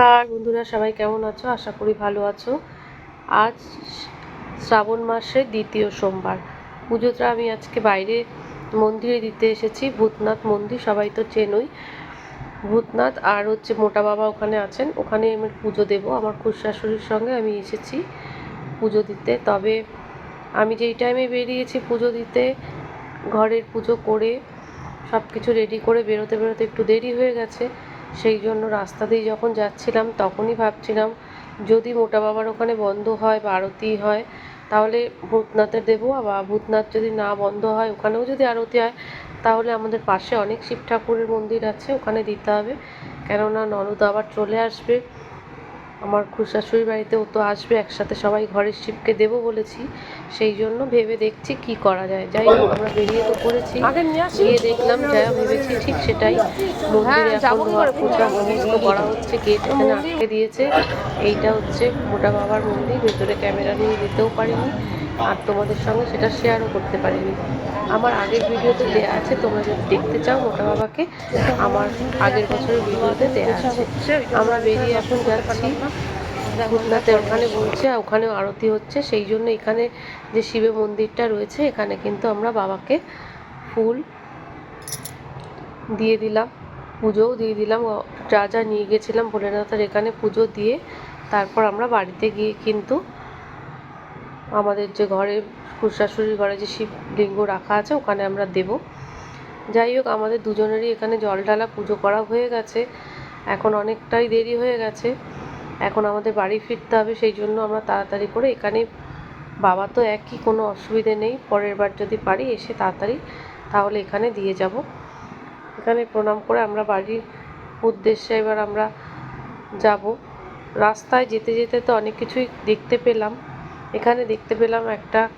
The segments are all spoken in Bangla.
নমস্কার, বন্ধুরা সবাই কেমন আছো? আশা করি ভালো আছো। আজ শ্রাবণ মাসের দ্বিতীয় সোমবার। পুজোটা আমি আজকে বাইরে মন্দিরে দিতে এসেছি, ভূতনাথ মন্দির, সবাই তো চেনই। ভূতনাথ আর হচ্ছে মোটা বাবা ওখানে আছেন, ওখানে আমি পুজো দেব। আমার খুশাশুড়ির সঙ্গে আমি এসেছি পুজো দিতে। তবে আমি যেই টাইমে বেরিয়েছি পুজো দিতে, ঘরের পুজো করে সব কিছু রেডি করে বেরোতে বেরোতে একটু দেরি হয়ে গেছে। সেই জন্য রাস্তা দিয়ে যখন যাচ্ছিলাম, তখনই ভাবছিলাম, যদি মোটা বাবার ওখানে বন্ধ হয় বা আরতি হয়, তাহলে ভূতনাথের দেবো আবার ভূতনাথ যদি না বন্ধ হয়, ওখানেও যদি আরতি হয়, তাহলে আমাদের পাশে অনেক শিব ঠাকুরের মন্দির আছে, ওখানে দিতে হবে। কেননা ননদ আবার চলে আসবে। আমার শাশুড়ি বাড়িতে ও তো আসবে একসাথে সবাই ঘরের শিবকে দেবো বলেছি। সেই জন্য ভেবে দেখছি কি করা যায়। যাই হোক আমরা বেরিয়ে তো পড়েছি। গিয়ে দেখলাম যা ভেবেছি ঠিক সেটাই। মন্দিরে এখন ধোয়া পূজা সমস্ত করা হচ্ছে গেট এখানে আটকে দিয়েছে। এইটা হচ্ছে মোটা বাবার মন্দির ভেতরে ক্যামেরা নিয়ে যেতেও পারিনি। আর তোমাদের সঙ্গে সেটা শেয়ারও করতে পারিনি। আমার আগের ভিডিওতে দেওয়া আছে, তোমরা যদি দেখতে চাও মোটা বাবাকে, আমার আগের বছরের ভিডিওতে দেওয়া আছে। আমরা বেরিয়ে এখন যাচ্ছি ভূতনাথের ওখানে বলছে, আর ওখানেও আরতি হচ্ছে, সেই জন্য এখানে যে শিবের মন্দিরটা রয়েছে, এখানে কিন্তু আমরা বাবাকে ফুল দিয়ে দিলাম, পুজোও দিয়ে দিলাম। যা যা নিয়ে গেছিলাম ভোলেনাথের এখানে পুজো দিয়ে, তারপর আমরা বাড়িতে গিয়ে কিন্তু আমাদের যে ঘরে খুশাশুড়ির ঘরে যে শিবলিঙ্গ রাখা আছে, ওখানে আমরা দেব। যাই হোক, আমাদের দুজনেরই এখানে জল ঢালা পুজো করা হয়ে গেছে। এখন অনেকটাই দেরি হয়ে গেছে। এখন আমাদের বাড়ি ফিরতে হবে, সেই জন্য আমরা তাড়াতাড়ি করে এখানে, বাবা তো একই, কোনো অসুবিধে নেই। পরের বার যদি পারি এসে তাড়াতাড়ি তাহলে এখানে দিয়ে যাব। এখানে প্রণাম করে আমরা বাড়ির উদ্দেশ্যে এবার আমরা যাব। রাস্তায় যেতে যেতে তো অনেক কিছুই দেখতে পেলাম। এখানে দেখতে পেলাম একটা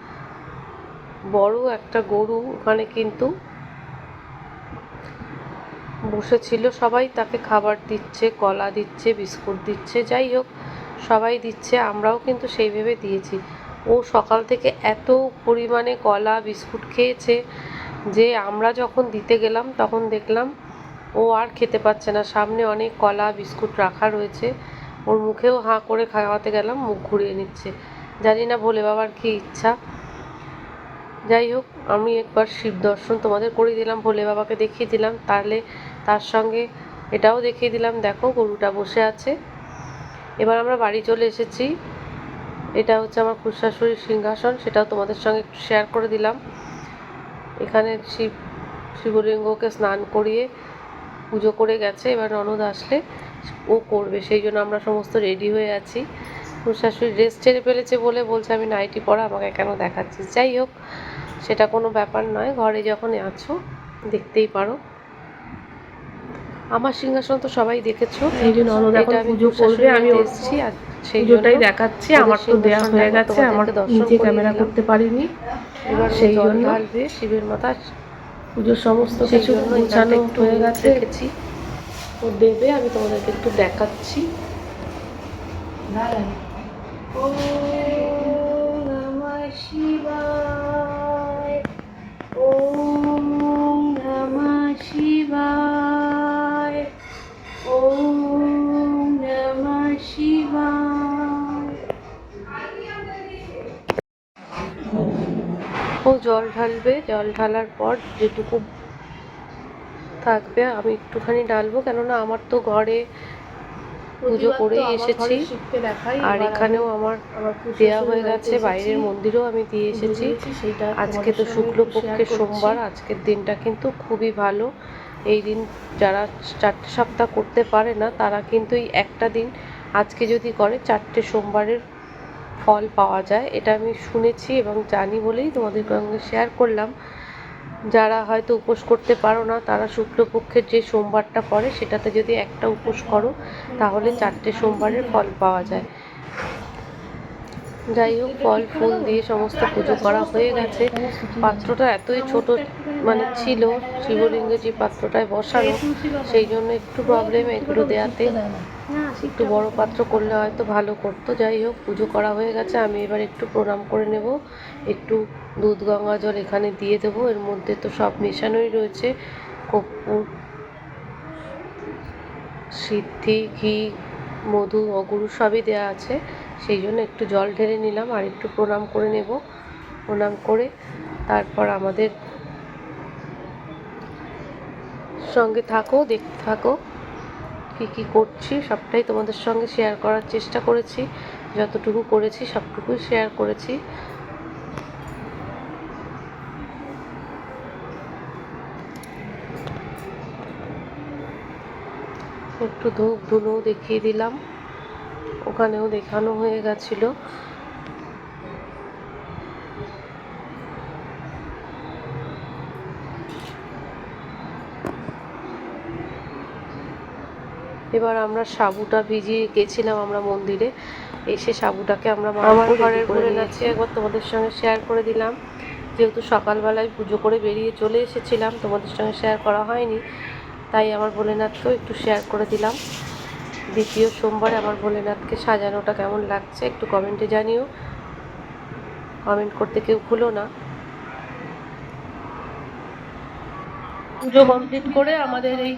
বড় একটা গরু, ওখানে কিন্তু বসেছিল। সবাই তাকে খাবার দিচ্ছে, কলা দিচ্ছে, বিস্কুট দিচ্ছে, যাই হোক, সবাই দিচ্ছে, আমরাও কিন্তু সেই ভেবে দিয়েছি। ও সকাল থেকে এত পরিমাণে কলা, বিস্কুট খেয়েছে যে আমরা যখন দিতে গেলাম, তখন দেখলাম ও আর খেতে পাচ্ছে না। সামনে অনেক কলা, বিস্কুট রাখা রয়েছে। ওর মুখেও হাঁ করে খাওয়াতে গেলাম, মুখ ঘুরিয়ে নিচ্ছে। জানি না ভোলে বাবার কী ইচ্ছা। যাই হোক, আমি একবার শিব দর্শন তোমাদের করে দিলাম, ভোলে বাবাকে দেখিয়ে দিলাম। তাহলে তার সঙ্গে এটাও দেখিয়ে দিলাম। দেখো, গরুটা বসে আছে। এবার আমরা বাড়ি চলে এসেছি। এটা হচ্ছে আমার খুশাশুড়ির সিংহাসন, সেটাও তোমাদের সঙ্গে একটু শেয়ার করে দিলাম। এখানে শিব, শিবলিঙ্গকে স্নান করিয়ে পুজো করে গেছে। এবার ননদ আসলে ও করবে, সেই জন্য আমরা সমস্ত রেডি হয়ে আছি। শাশুড়ি ড্রেস ছেড়ে ফেলেছে বলে বলছে আমি নাইটি পরা আমাকে কেন দেখাচ্ছিস? যাই হোক সেটা কোনো ব্যাপার নয়। ঘরে যখন আছো দেখতেই পারো। আমার সিংহাসন তো সবাই দেখেছ। এই যে ননদ এখন আমি পুজো করবে আমি এসেছি আর সেই পুজোটাই জন্য দেখাচ্ছি আমার তো দেয়া হয়ে গেছে আমার নিজে ক্যামেরা করতে পারিনি এবার সেই জন্য। শিবের মাথা পুজোর সমস্ত কিছু জন্য একটু হয়ে গেছে। রেখেছি। ও দেবে আমি তোমাদেরকে একটু দেখাচ্ছি। ওম ও জল ঢালবে, জল ঢালার পর যেটুকু থাকবে আমি একটুখানি ঢালবো, কেননা আমার তো ঘরে পুজো করে এসেছি। আর এখানেও আমার দেয়া হয়ে গেছে বাইরের মন্দিরেও আমি দিয়ে এসেছি। আজকে তো শুক্লপক্ষের সোমবার আজকের দিনটা কিন্তু খুবই ভালো। এই দিন যারা চারটে সপ্তাহ করতে পারে না তারা কিন্তু এই একটা দিন আজকে যদি করে চারটে সোমবারের ফল পাওয়া যায়। এটা আমি শুনেছি এবং জানি বলেই তোমাদের সঙ্গে শেয়ার করলাম। যারা হয়তো উপোস করতে পারো না, তারা শুক্লপক্ষের যে সোমবারটা পড়ে, সেটাতে যদি একটা উপোস করো, তাহলে চারটে সোমবারের ফল পাওয়া যায়। যাই হোক, ফল, ফুল দিয়ে সমস্ত পুজো করা হয়ে গেছে। পাত্রটা এতই ছোট মানে ছিল শিবলিঙ্গে যে পাত্রটায় বসানো, সেই জন্য একটু প্রবলেম এগুলো দেওয়াতে একটু বড় পাত্র করলে হয়তো ভালো করতো। যাই হোক, পুজো করা হয়ে গেছে, আমি এবার একটু প্রণাম করে নেব। একটু দুধ, গঙ্গা জল এখানে দিয়ে দেবো। এর মধ্যে তো সব মেশানোই রয়েছে। কর্পূর সিদ্ধি, ঘি, মধু, অগুরু সবই দেওয়া আছে। সেই জন্য একটু জল ঢেলে নিলাম আর একটু প্রণাম করে নেব। প্রণাম করে তারপর আমাদের সঙ্গে থাকো, দেখতে থাকো কী কী করছি, সবটাই তোমাদের সঙ্গে শেয়ার করার চেষ্টা করেছি। যতটুকু করেছি সবটুকুই শেয়ার করেছি। একটু ধূপ ধুনো দেখিয়ে দিলাম। ওখানেও দেখানো হয়ে গেছিল। এবার আমরা সাবুটা ভিজিয়ে গেছিলাম আমরা মন্দিরে। এসে সাবুটাকে আমরা আমার ঘরের করে নাচি একবার তোমাদের সঙ্গে শেয়ার করে দিলাম। যেহেতু সকালবেলায় পুজো করে বেরিয়ে চলে এসেছিলাম তোমাদের সঙ্গে শেয়ার করা হয়নি তাই আমার ভোলেনাথকেও একটু শেয়ার করে দিলাম। দ্বিতীয় সোমবার আমার ভোলেনাথকে সাজানোটা কেমন লাগছে একটু কমেন্টে জানিও। কমেন্ট করতে কেউ ভুলো না। পুজো কমপ্লিট করে আমাদের এই।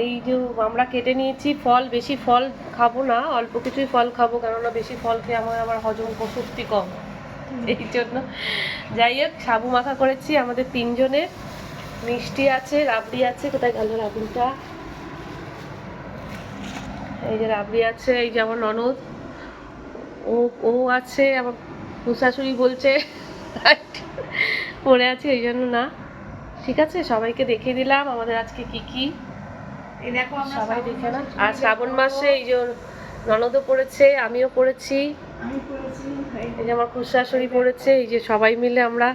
এই যে আমরা কেটে নিয়েছি ফল বেশি ফল খাব না অল্প কিছুই ফল খাব কেননা বেশি ফল খেয়ে আমার আমার হজম শক্তি কম। এই জন্য যাই হোক সাবু মাখা করেছি আমাদের তিনজনের। মিষ্টি আছে রাবড়ি আছে কোথায় গেল রাবড়িটা? এই যে রাবড়ি আছে এই যে আমার ননদ। ও ও আছে আমার শাশুড়ি বলছে। পড়ে আছে এই জন্য না। ঠিক আছে সবাইকে দেখিয়ে দিলাম আমাদের আজকে কি কি। দেখো সবাই দেখে না আর শ্রাবণ মাসে এই যে ননদও পড়েছে আমিও পড়েছি। এই যে আমার খুশাশুড়ি পড়েছে এই যে সবাই মিলে আমরা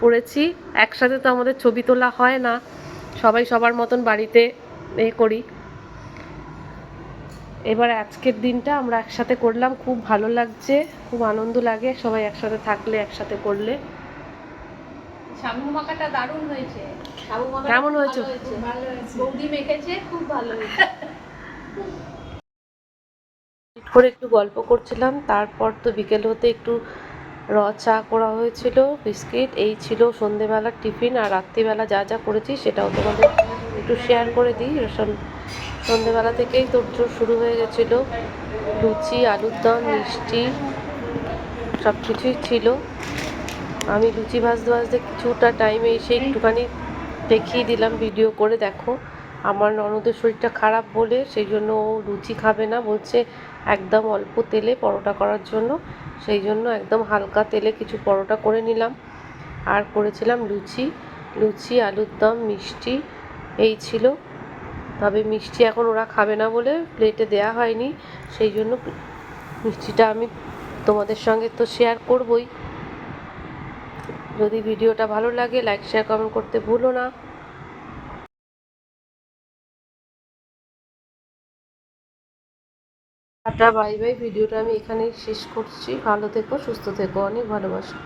পড়েছি। একসাথে তো আমাদের ছবি তোলা হয় না। সবাই সবার মতন বাড়িতে এ করি। এবার আজকের দিনটা আমরা একসাথে করলাম। খুব ভালো লাগছে খুব আনন্দ লাগে সবাই একসাথে থাকলে একসাথে করলে। সাবু মাখাটা দারুণ হয়েছে। কেমন হয়েছে? ভালো হয়েছে। ভালো হয়েছে। বৌদি মেখেছে খুব ভালো হয়েছে। করে একটু গল্প করছিলাম। তারপর তো বিকেল হতে একটু র চা করা হয়েছিল, বিস্কিট, এই ছিল সন্ধেবেলার টিফিন আর রাত্রিবেলা যা যা করেছি সেটাও তোমাদের একটু শেয়ার করে দিই। সন- সন্ধেবেলা থেকেই তোড়জোড় শুরু হয়ে গেছিল। লুচি, আলুর দম, মিষ্টি, সব কিছুই ছিল। আমি লুচি ভাজতে ভাজতে কিছুটা টাইমে এসে একটুখানি দেখিয়ে দিলাম ভিডিও করে দেখো। আমার ননদের শরীরটা খারাপ বলে, সেই জন্য ও লুচি খাবে না বলছে, একদম অল্প তেলে পরোটা করার জন্য। সেই জন্য একদম হালকা তেলে কিছু পরোটা করে নিলাম। আর করেছিলাম লুচি। লুচি, আলুর দম, মিষ্টি, এই ছিল। তবে মিষ্টি এখন ওরা খাবে না বলে প্লেটে দেয়া হয়নি। সেই জন্য মিষ্টিটা আমি তোমাদের সঙ্গে তো শেয়ার করবই। যদি ভিডিওটা ভালো লাগে লাইক শেয়ার কমেন্ট করতে ভুলো না। Tata bye bye. ভিডিওটা আমি এখানেই শেষ করছি। ভালো থেকো সুস্থ থেকো। অনেক ভালোবাসা।